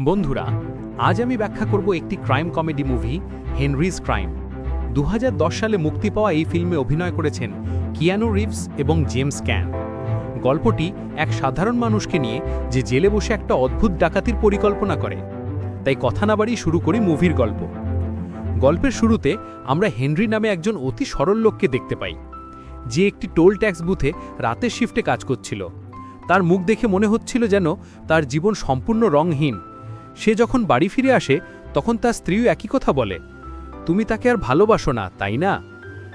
বন্ধুরা, আজ আমি ব্যাখ্যা করব একটি crime comedy movie Henry's crime. দু হাজার দশ সালে মুক্তি পাওয়া এই ফিল্মে অভিনয় করেছেন কিয়ানো রিভস এবং জেমস ক্যান। গল্পটি এক সাধারণ মানুষকে নিয়ে যে জেলে বসে একটা অদ্ভুত ডাকাতির পরিকল্পনা করে। তাই কথা না বাড়িয়ে শুরু করি মুভির গল্প। গল্পের শুরুতে আমরা হেনরি নামে একজন অতি সরল লোককে দেখতে পাই। যে একটি টোল ট্যাক্স বুথে রাতের শিফটে কাজ করছিল। তার মুখ দেখে মনে হচ্ছিল যেন তার জীবন সম্পূর্ণ রংহীন সে যখন বাড়ি ফিরে আসে, তখন তার স্ত্রীও একই কথা বলে, তুমি তাকে আর ভালোবাসো না, তাই না?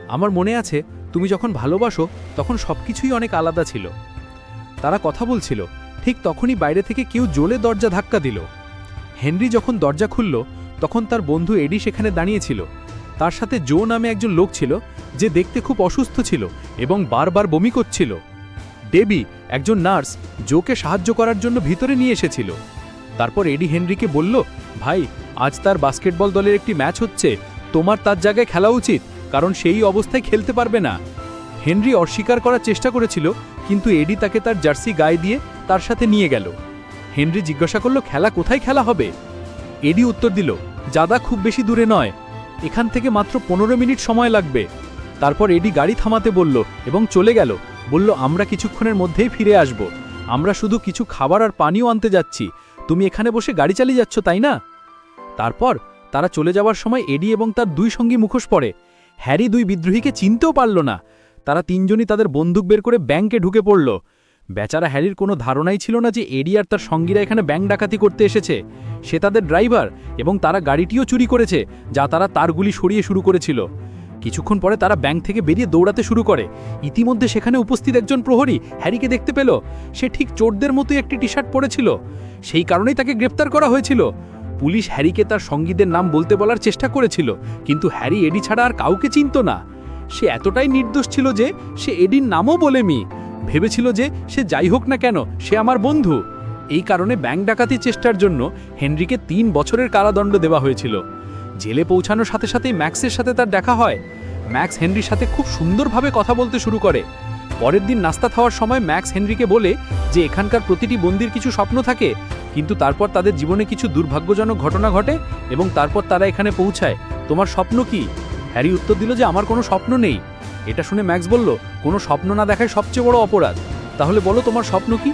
আমার মনে আছে, তুমি যখন ভালোবাসো, তখন সবকিছুই অনেক আলাদা ছিল। তারা কথা বলছিল, ঠিক তখনই বাইরে থেকে কেউ জোলে দরজা ধাক্কা দিল। হেনরি যখন দরজা খুলল, তখন তার বন্ধু এডি সেখানে দাঁড়িয়েছিল। তার সাথে জো নামে একজন লোক ছিল, যে দেখতে খুব অসুস্থ ছিল এবং বারবার বমি করছিল। ডেবি, একজন নার্স, জোকে সাহায্য করার জন্য ভিতরে নিয়ে এসেছিল। তারপর এডি হেনরিকে বলল, ভাই, আজ তার বাস্কেটবল দলের একটি ম্যাচ হচ্ছে। তোমার তার জায়গায় খেলা উচিত, কারণ সেই অবস্থায় খেলতে পারবে না। হেনরি অস্বীকার করার চেষ্টা করেছিল, কিন্তু এডি তাকে তার জার্সি গায়ে দিয়ে তার সাথে নিয়ে গেল। হেনরি জিজ্ঞাসা করল, খেলা কোথায় খেলা হবে? এডি উত্তর দিল, জাদা খুব বেশি দূরে নয়। এখান থেকে মাত্র পনেরো মিনিট সময় লাগবে। তারপর এডি গাড়ি থামাতে বলল এবং চলে গেল। বলল, আমরা কিছুক্ষণের মধ্যেই ফিরে আসব। আমরা শুধু কিছু খাবার আর পানিও আনতে যাচ্ছি। তুমি এখানে বসে গাড়ি চালিয়ে যাচ্ছ, তাই না? তারপর তারা চলে যাওয়ার সময় এডি এবং তার দুই সঙ্গী মুখোশ পড়ে। হ্যারি দুই বিদ্রোহীকে চিনতেও পারল না। তারা তিনজনই তাদের বন্দুক বের করে ব্যাংকে ঢুকে পড়ল। বেচারা হ্যারির কোনো ধারণাই ছিল না যে এডি আর তার সঙ্গীরা এখানে ব্যাংক ডাকাতি করতে এসেছে। সে তাদের ড্রাইভার এবং তারা গাড়িটিও চুরি করেছে, যা তারা তারগুলি সরিয়ে শুরু করেছিল। কিছুক্ষণ পরে তারা ব্যাংক থেকে বেরিয়ে দৌড়াতে শুরু করে। ইতিমধ্যে সেখানে উপস্থিত একজন প্রহরী হ্যারিকে দেখতে পেল। সে ঠিক চোরদের মতোই একটি টি শার্ট পরেছিল। সেই কারণেই তাকে গ্রেপ্তার করা হয়েছিল। পুলিশ হ্যারিকে তার সঙ্গীদের নাম বলতে বলার চেষ্টা করেছিল, কিন্তু হ্যারি এডি ছাড়া আর কাউকে চিনত না। সে এতটাই নির্দোষ ছিল যে সে এডির নামও বলেমি ভেবেছিল যে সে যাই হোক না কেন, সে আমার বন্ধু। এই কারণে ব্যাংক ডাকাতি চেষ্টার জন্য হেনরিকে তিন বছরের কারাদণ্ড দেওয়া হয়েছিল। জেলে পৌঁছানোর সাথে সাথেই ম্যাক্সের সাথে তার দেখা হয়। ম্যাক্স হেনরির সাথে খুব সুন্দরভাবে কথা বলতে শুরু করে। পরের দিন নাস্তা খাওয়ার সময় ম্যাক্স হেনরিকে বলে যে এখানকার প্রতিটি বন্দির কিছু স্বপ্ন থাকে, কিন্তু তারপর তাদের জীবনে কিছু দুর্ভাগ্যজনক ঘটনা ঘটে এবং তারপর তারা এখানে পৌঁছায়। তোমার স্বপ্ন কি? হ্যারি উত্তর দিল যে আমার কোনো স্বপ্ন নেই। এটা শুনে ম্যাক্স বলল, কোনো স্বপ্ন না দেখায় সবচেয়ে বড় অপরাধ। তাহলে বলো তোমার স্বপ্ন কি?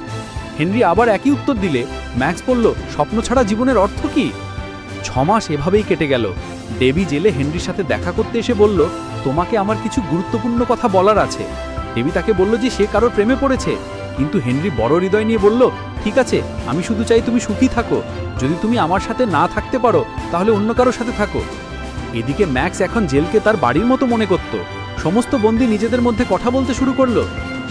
হেনরি আবার একই উত্তর দিলে, ম্যাক্স বলল, স্বপ্ন ছাড়া জীবনের অর্থ কি? ছমাস এভাবেই কেটে গেল। ডেবি জেলে হেনরির সাথে দেখা করতে এসে বলল, তোমাকে আমার কিছু গুরুত্বপূর্ণ কথা বলার আছে। ডেবি তাকে বলল যে সে কারোর প্রেমে পড়েছে। কিন্তু হেনরি বড় হৃদয় নিয়ে বলল, ঠিক আছে, আমি শুধু চাই তুমি সুখী থাকো। যদি তুমি আমার সাথে না থাকতে পারো, তাহলে অন্য কারোর সাথে থাকো। এদিকে ম্যাক্স এখন জেলকে তার বাড়ির মতো মনে করত। সমস্ত বন্দি নিজেদের মধ্যে কথা বলতে শুরু করল।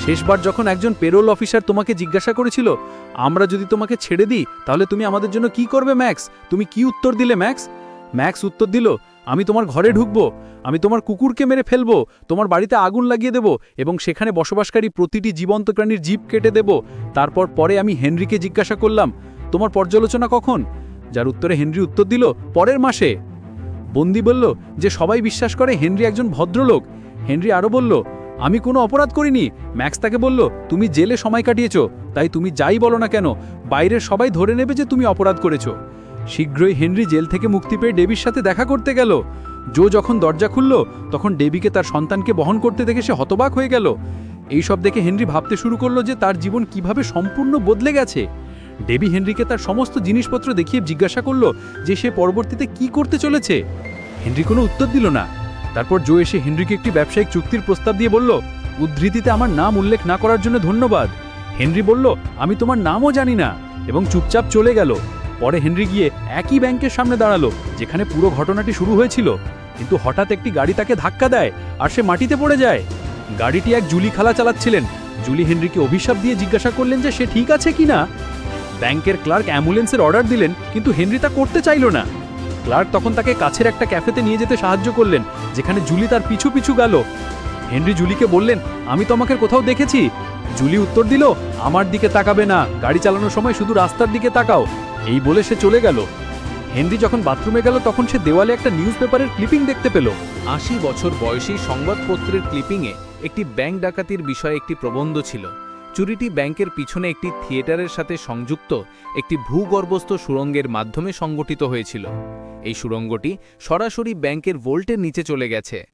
শেষবার যখন একজন পেরোল অফিসার তোমাকে জিজ্ঞাসা করেছিল, আমরা যদি তোমাকে ছেড়ে দিই, তাহলে তুমি আমাদের জন্য কি করবে, ম্যাক্স? তুমি কি উত্তর দিলে, ম্যাক্স? ম্যাক্স উত্তর দিল আমি তোমার ঘরে ঢুকবো, আমি তোমার কুকুরকে মেরে ফেলব, তোমার বাড়িতে আগুন লাগিয়ে দেব এবং সেখানে বসবাসকারী প্রতিটি জীবন্ত প্রাণীর জীব কেটে দেব। তারপর পরে আমি হেনরিকে জিজ্ঞাসা করলাম, তোমার পর্যালোচনা কখন? যার উত্তরে হেনরি উত্তর দিল, পরের মাসে। বন্দি বলল, যে সবাই বিশ্বাস করে হেনরি একজন ভদ্রলোক। হেনরি আরও বলল, আমি কোনো অপরাধ করিনি। ম্যাক্স তাকে বলল, তুমি জেলে সময় কাটিয়েছ, তাই তুমি যাই বলো না কেন, বাইরের সবাই ধরে নেবে যে তুমি অপরাধ করেছ। শীঘ্রই হেনরি জেল থেকে মুক্তি পেয়ে ডেবির সাথে দেখা করতে গেল। জো যখন দরজা খুলল, তখন ডেবিকে তার সন্তানকে বহন করতে দেখে সে হতবাক হয়ে গেল। এই সব দেখে হেনরি ভাবতে শুরু করল যে তার জীবন কীভাবে সম্পূর্ণ বদলে গেছে। ডেবি হেনরিকে তার সমস্ত জিনিসপত্র দেখিয়ে জিজ্ঞাসা করল যে সে পরবর্তীতে কি করতে চলেছে। হেনরি কোনো উত্তর দিল না। তারপর জো এসে হেনরিকে একটি ব্যবসায়িক চুক্তির প্রস্তাব দিয়ে বলল, উদ্ধৃতিতে আমার নাম উল্লেখ না করার জন্য ধন্যবাদ। হেনরি বলল, আমি তোমার নামও জানি না, এবং চুপচাপ চলে গেল। পরে হেনরি গিয়ে একই ব্যাংকের সামনে দাঁড়াল, যেখানে পুরো ঘটনাটি শুরু হয়েছিল। কিন্তু হঠাৎ একটি গাড়ি তাকে ধাক্কা দেয় আর সে মাটিতে পড়ে যায়। গাড়িটি এক জুলি খালা চালাচ্ছিলেন। জুলি হেনরিকে অভিশাপ দিয়ে জিজ্ঞাসা করলেন যে সে ঠিক আছে কিনা ব্যাংকের ক্লার্ক অ্যাম্বুলেন্সের অর্ডার দিলেন, কিন্তু হেনরি তা করতে চাইল না। ক্লার্ক তখন তাকে কাছের একটা ক্যাফেতে নিয়ে যেতে সাহায্য করলেন, যেখানে জুলি তার পিছু পিছু গেল। হেনরি জুলিকে বললেন, আমি তোমাকে কোথাও দেখেছি। জুলি উত্তর দিল, আমার দিকে তাকাবে না। গাড়ি চালানোর সময় শুধু রাস্তার দিকে তাকাও। এই বলে সে চলে গেল। হেনরি যখন বাথরুমে গেল, তখন সে দেওয়ালে একটা নিউজ পেপারের ক্লিপিং দেখতে পেল। আশি বছর বয়সী সংবাদপত্রের ক্লিপিংয়ে একটি ব্যাংক ডাকাতির বিষয়ে একটি প্রবন্ধ ছিল। চুরিটি ব্যাংকের পিছনে একটি থিয়েটারের সাথে সংযুক্ত একটি ভূগর্ভস্থ সুড়ঙ্গের মাধ্যমে সংগঠিত হয়েছিল। এই সুড়ঙ্গটি সরাসরি ব্যাংকের ভোল্টের নিচে চলে গেছে।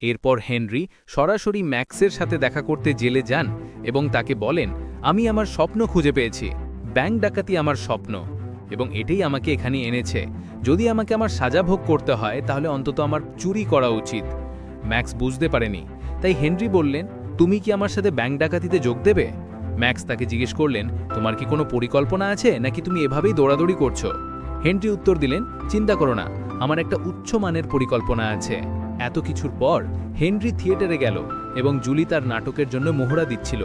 এরপর হেনরি সরাসরি ম্যাক্সের সাথে দেখা করতে জেলে যান এবং তাকে বলেন, আমি আমার স্বপ্ন খুঁজে পেয়েছি। ব্যাংক ডাকাতি আমার স্বপ্ন। এবং এটাই আমাকে এখানে এনেছে। যদি আমাকে আমার সাজা ভোগ করতে হয়, তাহলে অন্তত আমার চুরি করা উচিত। ম্যাক্স বুঝতে পারেনি। তাই হেনরি বললেন, তুমি কি আমার সাথে ব্যাংক ডাকাতিতে যোগ দেবে? ম্যাক্স তাকে জিজ্ঞেস করলেন, তোমার কি কোনো পরিকল্পনা আছে? নাকি তুমি এভাবেই দৌড়াদৌড়ি করছ? হেনরি উত্তর দিলেন, চিন্তা করো না, আমার একটা উচ্চ মানের পরিকল্পনা আছে। এত কিছুর পর হেনরি থিয়েটারে গেল এবং জুলি তার নাটকের জন্য মোহরা দিচ্ছিল।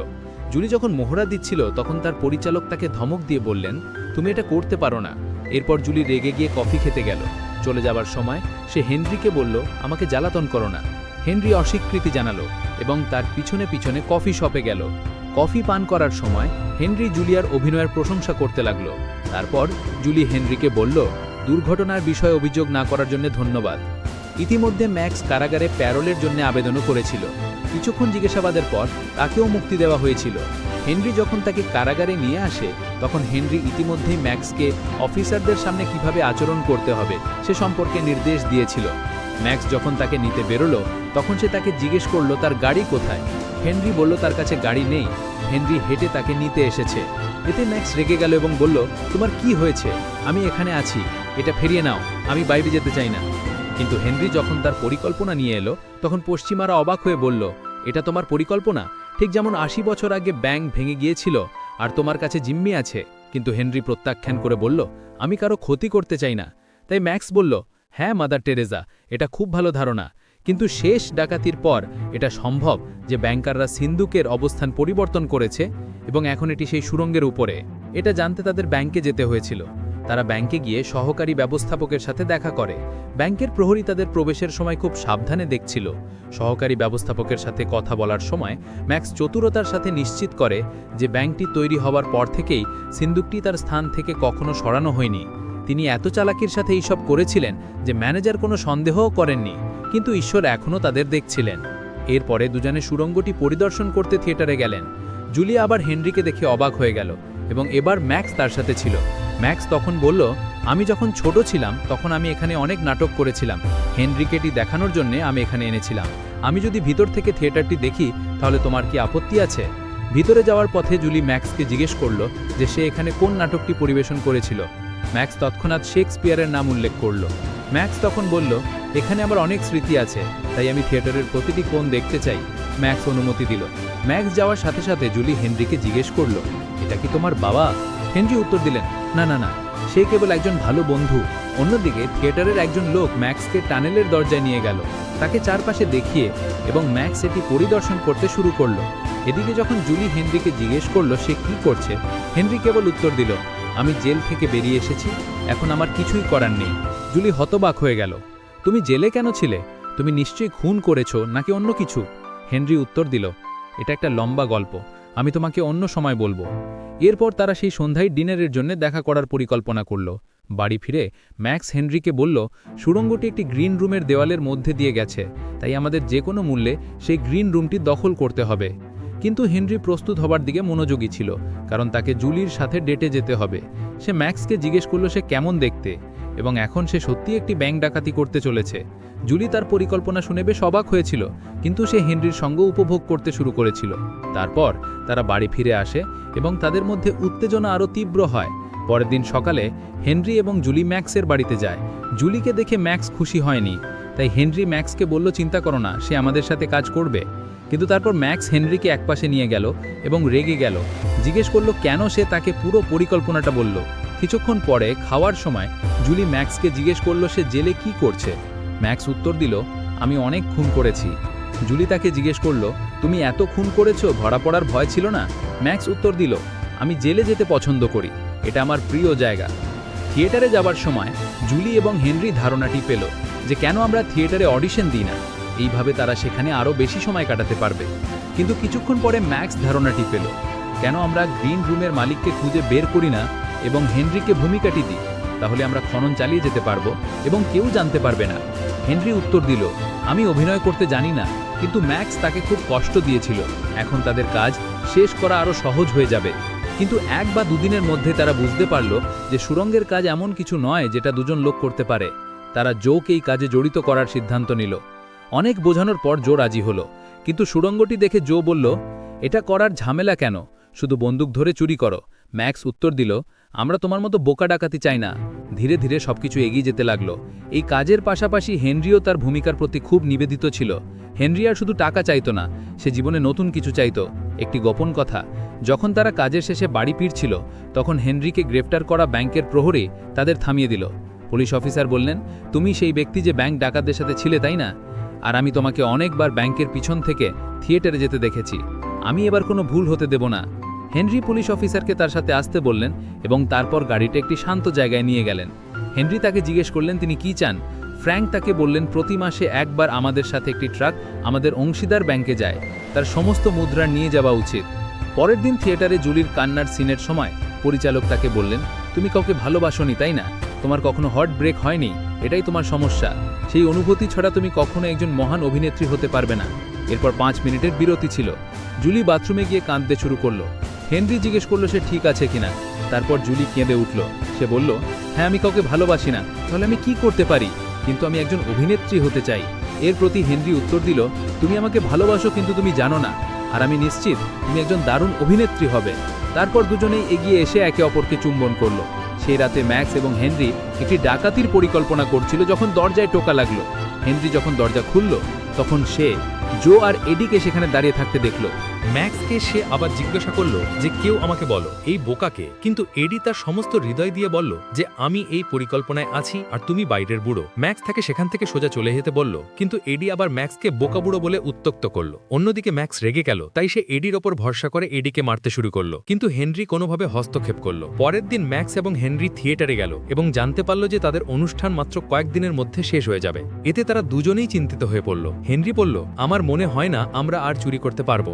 জুলি যখন মোহরা দিচ্ছিল, তখন তার পরিচালক তাকে ধমক দিয়ে বললেন তুমি এটা করতে পারো না। এরপর জুলি রেগে গিয়ে কফি খেতে গেল। চলে যাবার সময় সে হেনরিকে বলল, আমাকে জ্বালাতন করো না। হেনরি অস্বীকৃতি জানালো এবং তার পিছনে পিছনে কফি শপে গেল। কফি পান করার সময় হেনরি জুলিয়ার অভিনয়ের প্রশংসা করতে লাগল। তারপর জুলি হেনরিকে বলল, দুর্ঘটনার বিষয়ে অভিযোগ না করার জন্য ধন্যবাদ। ইতিমধ্যে ম্যাক্স কারাগারে প্যারোলের জন্য আবেদনও করেছিল। কিছুক্ষণ জিজ্ঞাসাবাদের পর তাকেও মুক্তি দেওয়া হয়েছিল। হেনরি যখন তাকে কারাগারে নিয়ে আসে, তখন হেনরি ইতিমধ্যেই ম্যাক্সকে অফিসারদের সামনে কীভাবে আচরণ করতে হবে সে সম্পর্কে নির্দেশ দিয়েছিল। ম্যাক্স যখন তাকে নিতে বেরোলো, তখন সে তাকে জিজ্ঞেস করল, তার গাড়ি কোথায়? হেনরি বলল, তার কাছে গাড়ি নেই। হেনরি হেঁটে তাকে নিতে এসেছে। এতে ম্যাক্স রেগে গেল এবং বলল, তোমার কি হয়েছে? আমি এখানে আছি। এটা ফিরিয়ে নাও। আমি বাইরে যেতে চাই না। কিন্তু হেনরি যখন তার পরিকল্পনা নিয়ে এলো, তখন পশ্চিমারা অবাক হয়ে বলল এটা তোমার পরিকল্পনা? ঠিক যেমন আশি বছর আগে ব্যাংক ভেঙে গিয়েছিল আর তোমার কাছে জিম্মি আছে। কিন্তু হেনরি প্রত্যাখ্যান করে বলল, আমি কারও ক্ষতি করতে চাই না। তাই ম্যাক্স বলল হ্যাঁ মাদার টেরেজা, এটা খুব ভালো ধারণা। কিন্তু শেষ ডাকাতির পর এটা সম্ভব যে ব্যাংকাররা সিন্ধুকের অবস্থান পরিবর্তন করেছে এবং এখন এটি সেই সুরঙ্গের উপরে। এটা জানতে তাদের ব্যাংকে যেতে হয়েছিল। তারা ব্যাংকে গিয়ে সহকারী ব্যবস্থাপকের সাথে দেখা করে। ব্যাংকের প্রহরী তাদের প্রবেশের সময় খুব সাবধানে দেখছিল। সহকারী ব্যবস্থাপকের সাথে কথা বলার সময় ম্যাক্স চতুরতার সাথে নিশ্চিত করে যে ব্যাংকটি তৈরি হওয়ার পর থেকেই সিন্দুকটি তার স্থান থেকে কখনো সরানো হয়নি। তিনি এত চালাকির সাথে এইসব করেছিলেন যে ম্যানেজার কোনো সন্দেহও করেননি, কিন্তু ঈশ্বর এখনও তাদের দেখছিলেন। এরপরে দুজনে সুরঙ্গটি পরিদর্শন করতে থিয়েটারে গেলেন। জুলিয়া আবার হেনরিকে দেখে অবাক হয়ে গেল এবং এবার ম্যাক্স তার সাথে ছিল। ম্যাক্স তখন বলল, আমি যখন ছোট ছিলাম, তখন আমি এখানে অনেক নাটক করেছিলাম। হেনরিকেটি দেখানোর জন্য আমি এখানে এনেছিলাম। আমি যদি ভিতর থেকে থিয়েটারটি দেখি, তাহলে তোমার কি আপত্তি আছে? ভিতরে যাওয়ার পথে জুলি ম্যাক্সকে জিজ্ঞেস করল যে সে এখানে কোন নাটকটি পরিবেশন করেছিল। ম্যাক্স তৎক্ষণাৎ শেক্সপিয়ারের নাম উল্লেখ করল। ম্যাক্স তখন বলল, এখানে আমার অনেক স্মৃতি আছে, তাই আমি থিয়েটারের প্রতিটি কোণ দেখতে চাই। ম্যাক্স অনুমতি দিল। ম্যাক্স যাওয়ার সাথে সাথে জুলি হেনরিকে জিজ্ঞেস করল, এটা কি তোমার বাবা? হেনরি উত্তর দিলেন না না না। সে কেবল একজন ভালো বন্ধু। অন্যদিকে, থিয়েটারের একজন লোক ম্যাক্সকে টানেলের দরজায় নিয়ে গেল। তাকে চারপাশে দেখিয়ে এবং ম্যাক্স এটি পরিদর্শন করতে শুরু করল। এদিকে যখন জুলি হেনরিকে জিজ্ঞেস করল সে কি করছে, হেনরি কেবল উত্তর দিল, আমি জেল থেকে বেরিয়ে এসেছি। এখন আমার কিছুই করার নেই। জুলি হতবাক হয়ে গেল, তুমি জেলে কেন ছিলে? তুমি নিশ্চয়ই খুন করেছ নাকি অন্য কিছু? হেনরি উত্তর দিল, এটা একটা লম্বা গল্প। আমি তোমাকে অন্য সময় বলব। এরপর তারা সেই সন্ধ্যায় ডিনারের জন্য দেখা করার পরিকল্পনা করল। বাড়ি ফিরে ম্যাক্স হেনরিকে বলল, সুড়ঙ্গটি একটি গ্রিন রুমের দেওয়ালের মধ্যে দিয়ে গেছে, তাই আমাদের যে কোনো মূল্যে সেই গ্রিন রুমটি দখল করতে হবে। কিন্তু হেনরি প্রস্তুত হবার দিকে মনোযোগী ছিল, কারণ তাকে জুলির সাথে ডেটে যেতে হবে। সে ম্যাক্সকে জিজ্ঞেস করল, সে কেমন দেখতে? এবং এখন সে সত্যি একটি ব্যাংক ডাকাতি করতে চলেছে। জুলি তার পরিকল্পনা শুনে বেশ অবাক হয়েছিল, কিন্তু সে হেনরির সঙ্গ উপভোগ করতে শুরু করেছিল। তারপর তারা বাড়ি ফিরে আসে এবং তাদের মধ্যে উত্তেজনা আরও তীব্র হয়। পরের দিন সকালে হেনরি এবং জুলি ম্যাক্সের বাড়িতে যায়। জুলিকে দেখে ম্যাক্স খুশি হয়নি, তাই হেনরি ম্যাক্সকে বলল, চিন্তা করো না, সে আমাদের সাথে কাজ করবে। কিন্তু তারপর ম্যাক্স হেনরিকে একপাশে নিয়ে গেল এবং রেগে গেল। জিজ্ঞেস করল, কেন সে তাকে পুরো পরিকল্পনাটা বলল? কিছুক্ষণ পরে খাওয়ার সময় জুলি ম্যাক্সকে জিজ্ঞেস করল সে জেলে কি করছে। ম্যাক্স উত্তর দিল, আমি অনেক খুন করেছি। জুলি তাকে জিজ্ঞেস করল, তুমি এত খুন করেছ, ধরা পড়ার ভয় ছিল না? ম্যাক্স উত্তর দিল, আমি জেলে যেতে পছন্দ করি, এটা আমার প্রিয় জায়গা। থিয়েটারে যাবার সময় জুলি এবং হেনরি ধারণাটি পেল যে কেন আমরা থিয়েটারে অডিশন দিই না। এইভাবে তারা সেখানে আরও বেশি সময় কাটাতে পারবে। কিন্তু কিছুক্ষণ পরে ম্যাক্স ধারণাটি পেল, কেন আমরা গ্রিন রুমের মালিককে খুঁজে বের করি না এবং হেনরিকে ভূমিকাটি দিই, তাহলে আমরা খনন চালিয়ে যেতে পারব এবং কেউ জানতে পারবে না। হেনরি উত্তর দিল, আমি অভিনয় করতে জানি না, কিন্তু ম্যাক্স তাকে খুব কষ্ট দিয়েছিল। এখন তাদের কাজ শেষ করা আরও সহজ হয়ে যাবে। কিন্তু এক বা দুদিনের মধ্যে তারা বুঝতে পারল যে সুরঙ্গের কাজ এমন কিছু নয় যেটা দুজন লোক করতে পারে। তারা জোকে এই কাজে জড়িত করার সিদ্ধান্ত নিল। অনেক বোঝানোর পর জো রাজি হলো। কিন্তু সুরঙ্গটি দেখে জো বলল, এটা করার ঝামেলা কেন? শুধু বন্দুক ধরে চুরি করো। ম্যাক্স উত্তর দিল আমরা তোমার মতো বোকা ডাকাতি চাই না। ধীরে ধীরে সবকিছু এগিয়ে যেতে লাগল। এই কাজের পাশাপাশি হেনরিও তার ভূমিকার প্রতি খুব নিবেদিত ছিল। হেনরি আর শুধু টাকা চাইতো না, সে জীবনে নতুন কিছু চাইতো। একটি গোপন কথা, যখন তারা কাজের শেষে বাড়ি ফিরছিল, তখন হেনরিকে গ্রেফতার করা ব্যাংকের প্রহরে তাদের থামিয়ে দিল। পুলিশ অফিসার বললেন, তুমি সেই ব্যক্তি যে ব্যাংক ডাকাতদের সাথে ছিলে, তাই না? আর আমি তোমাকে অনেকবার ব্যাংকের পিছন থেকে থিয়েটারে যেতে দেখেছি। আমি এবার কোনো ভুল হতে দেব না। হেনরি পুলিশ অফিসারকে তার সাথে আসতে বললেন এবং তারপর গাড়িটা একটি শান্ত জায়গায় নিয়ে গেলেন। হেনরি তাকে জিজ্ঞেস করলেন, তিনি কি চান? ফ্র্যাঙ্ক তাকে বললেন, প্রতি মাসে একবার আমাদের সাথে একটি ট্রাক আমাদের অংশীদার ব্যাংকে যায়। তার সমস্ত মুদ্রা নিয়ে যাওয়া উচিত। পরের দিন থিয়েটারে জুলির কান্নার সিনের সময় পরিচালক তাকে বললেন, তুমি কাউকে ভালোবাসনি, তাই না? তোমার কখনো হট ব্রেক হয়নি? এটাই তোমার সমস্যা। সেই অনুভূতি ছাড়া তুমি কখনো একজন মহান অভিনেত্রী হতে পারবে না। এরপর পাঁচ মিনিটের বিরতি ছিল। জুলি বাথরুমে গিয়ে কাঁদতে শুরু করল। হেনরি জিজ্ঞেস করল সে ঠিক আছে কিনা। তারপর জুলি কেঁদে উঠল। সে বলল হ্যাঁ আমি কাউকে ভালোবাসি না। তাহলে আমি কি করতে পারি? কিন্তু আমি একজন অভিনেত্রী হতে চাই। এর প্রতি হেনরি উত্তর দিল, তুমি আমাকে ভালোবাসো, কিন্তু তুমি জানো না। আর আমি নিশ্চিত, তুমি একজন দারুণ অভিনেত্রী হবে। তারপর দুজনেই এগিয়ে এসে একে অপরকে চুম্বন করল। সেই রাতে ম্যাক্স এবং হেনরি একটি ডাকাতির পরিকল্পনা করছিল যখন দরজায় টোকা লাগল। হেনরি যখন দরজা খুলল, তখন সে জো আর এডিকে সেখানে দাঁড়িয়ে থাকতে দেখল। ম্যাক্সকে সে আবার জিজ্ঞাসা করল যে কেউ আমাকে বলো, এই বোকাকে। কিন্তু এডি তার সমস্ত হৃদয় দিয়ে বলল যে আমি এই পরিকল্পনায় আছি আর তুমি বাইরের বুড়ো। ম্যাক্স তাকে সেখান থেকে সোজা চলে যেতে বলল, কিন্তু এডি আবার ম্যাক্সকে বোকা বুড়ো বলে উত্তক্ত করল। অন্যদিকে ম্যাক্স রেগে গেল, তাই সে এডির ওপর ভরসা করে এডিকে মারতে শুরু করল। কিন্তু হেনরি কোনোভাবে হস্তক্ষেপ করল। পরের দিন ম্যাক্স এবং হেনরি থিয়েটারে গেল এবং জানতে পারল যে তাদের অনুষ্ঠান মাত্র কয়েকদিনের মধ্যে শেষ হয়ে যাবে। এতে তারা দুজনেই চিন্তিত হয়ে পড়ল। হেনরি বলল, আমার মনে হয় না আমরা আর চুরি করতে পারব।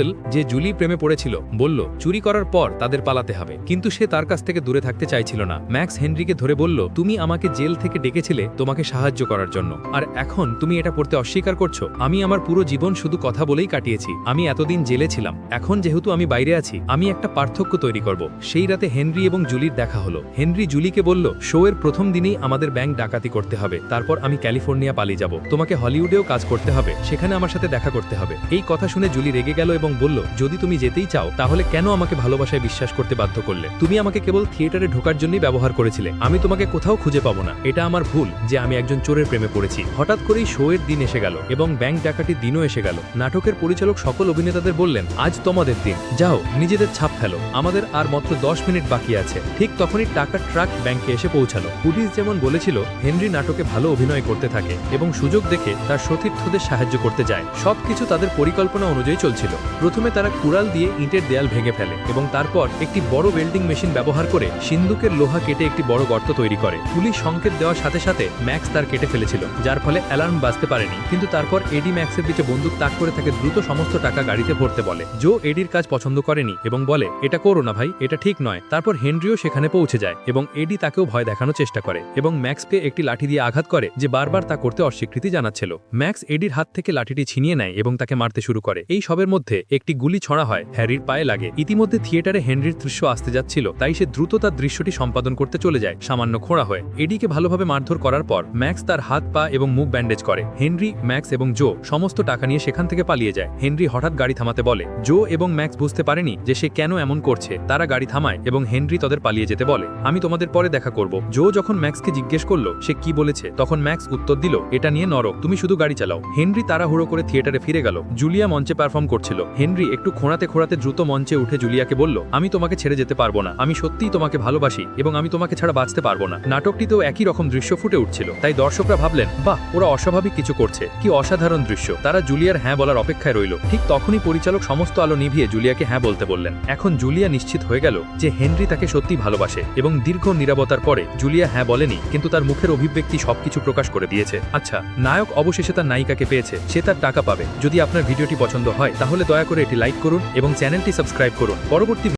টার্সেল যে জুলি প্রেমে পড়েছিল, বলল, চুরি করার পর তাদের পালাতে হবে। কিন্তু সে তার কাছ থেকে দূরে থাকতে চাইছিল না। ম্যাক্স হেনরিকে ধরে বলল, তুমি আমাকে জেল থেকে ডেকেছিলে তোমাকে সাহায্য করার জন্য। আর এখন তুমি এটা পড়তে অস্বীকার করছ? আমি আমার পুরো জীবন শুধু কথা বলেই কাটিয়েছি। আমি এতদিন জেলে ছিলাম। এখন যেহেতু আমি বাইরে আছি, আমি একটা পার্থক্য তৈরি করব। সেই রাতে হেনরি এবং জুলির দেখা হলো। হেনরি জুলিকে বলল শো এর প্রথম দিনেই আমাদের ব্যাংক ডাকাতি করতে হবে। তারপর আমি ক্যালিফোর্নিয়া পালিয়ে যাব। তোমাকে হলিউডেও কাজ করতে হবে। সেখানে আমার সাথে দেখা করতে হবে। এই কথা শুনে জুলি রেগে গেল এবং বলল, যদি তুমি যেতেই চাও, তাহলে কেন আমাকে ভালোবাসায় বিশ্বাস করতে বাধ্য করলে? তুমি আমাকে কেবল থিয়েটারে ঢোকার জন্যই ব্যবহার করেছিলে। আমি তোমাকে কোথাও খুঁজে পাবো না। এটা আমার ভুল যে আমি একজন চোরের প্রেমে পড়েছি। হঠাৎ করেই শো এর দিন এসে গেল এবং ব্যাংক ডাকাটির দিনও এসে গেল। নাটকের পরিচালক সকল অভিনেতাদের বললেন, আজ তোমাদের দিন। যাও, নিজেদের ছাপ ফেলো। আমাদের আর মাত্র দশ মিনিট বাকি আছে। ঠিক তখনই টাকার ট্রাক ব্যাংকে এসে পৌঁছালো। পুলিশ যেমন বলেছিল, হেনরি নাটকে ভালো অভিনয় করতে থাকে এবং সুযোগ দেখে তার সতীর্থদের সাহায্য করতে যায়। সবকিছু তাদের পরিকল্পনা অনুযায়ী চলছিল। প্রথমে তারা কুড়াল দিয়ে ইটের দেয়াল ভেঙে ফেলে এবং তারপর একটি বড় ওয়েল্ডিং মেশিন ব্যবহার করে সিন্দুকের লোহা কেটে একটি বড় গর্ত তৈরি করে। পুলিশ সংকেত দেওয়ার সাথে সাথে ম্যাক্স তার কেটে ফেলেছিল, যার ফলে অ্যালার্ম বাজতে পারেনি। কিন্তু তারপর এডি ম্যাক্সের দিকে বন্দুক তাক করে তাকে দ্রুত সমস্ত টাকা গাড়িতে ভরতে বলে। জো এডির কাজ পছন্দ করেনি এবং বলে, এটা করো না ভাই, এটা ঠিক নয়। তারপর হেনরিও সেখানে পৌঁছে যায় এবং এডি তাকেও ভয় দেখানোর চেষ্টা করে এবং ম্যাক্সকে একটি লাঠি দিয়ে আঘাত করে, যে বারবার তা করতে অস্বীকৃতি জানাচ্ছিল। ম্যাক্স এডির হাত থেকে লাঠিটি ছিনিয়ে নেয় এবং তাকে মারতে শুরু করে। এই সবের মধ্যে একটি গুলি ছড়া হয়, হ্যারির পায়ে লাগে। ইতিমধ্যে থিয়েটারে হেনরির দৃশ্য আসতে যাচ্ছিল, তাই সে দ্রুত তার দৃশ্যটি সম্পাদন করতে চলে যায়, সামান্য খোঁড়া হয়ে। এডিকে ভালোভাবে মারধর করার পর, ম্যাক্স তার হাত, পা এবং মুখ ব্যান্ডেজ করে। হেনরি, ম্যাক্স এবং জো সমস্ত টাকা নিয়ে সেখান থেকে পালিয়ে যায়। হেনরি হঠাৎ গাড়ি থামাতে বলে, জো এবং ম্যাক্স বুঝতে পারেনি যে সে কেন এমন করছে। তারা গাড়ি থামায় এবং হেনরি তাদের পালিয়ে যেতে বলে। আমি তোমাদের পরে দেখা করব। জো যখন ম্যাক্সকে জিজ্ঞেস করল, সে কি বলেছে? তখন ম্যাক্স উত্তর দিল, এটা নিয়ে নরক, তুমি শুধু গাড়ি চালাও। হেনরি তাড়াহুড়ো করে থিয়েটারে ফিরে গেল। জুলিয়া মঞ্চে পারফর্ম করছিল। হেনরি একটু খোঁড়াতে খোঁড়াতে দ্রুত মঞ্চে উঠে জুলিয়াকে বলল, আমি তোমাকে ছেড়ে যেতে পারব না। আমি সত্যিই তোমাকে ভালোবাসি এবং আমি তোমাকে ছাড়া বাঁচতে পারব না। নাটকটিতেও একই রকম দৃশ্য ফুটে উঠছিল। তাই দর্শকরা ভাবলেন, বাহ, ওরা অস্বাভাবিক কিছু করছে। কি অসাধারণ দৃশ্য। তারা জুলিয়ার হ্যাঁ বলার অপেক্ষায় রইল। ঠিক তখনই পরিচালক সমস্ত আলো নিভিয়ে জুলিয়াকে হ্যাঁ বলতে বললেন। এখন জুলিয়া নিশ্চিত হয়ে গেল যে হেনরি তাকে সত্যি ভালোবাসে এবং দীর্ঘ নিরাপত্তার পরে জুলিয়া হ্যাঁ বলেনি, কিন্তু তার মুখের অভিব্যক্তি সবকিছু প্রকাশ করে দিয়েছে। আচ্ছা নায়ক অবশেষে তার নায়িকাকে পেয়েছে। সে তার টাকা পাবে। যদি আপনার ভিডিওটি পছন্দ হয়, তাহলে দয়া করে এটি লাইক করুন এবং চ্যানেলটি সাবস্ক্রাইব করুন। পরবর্তী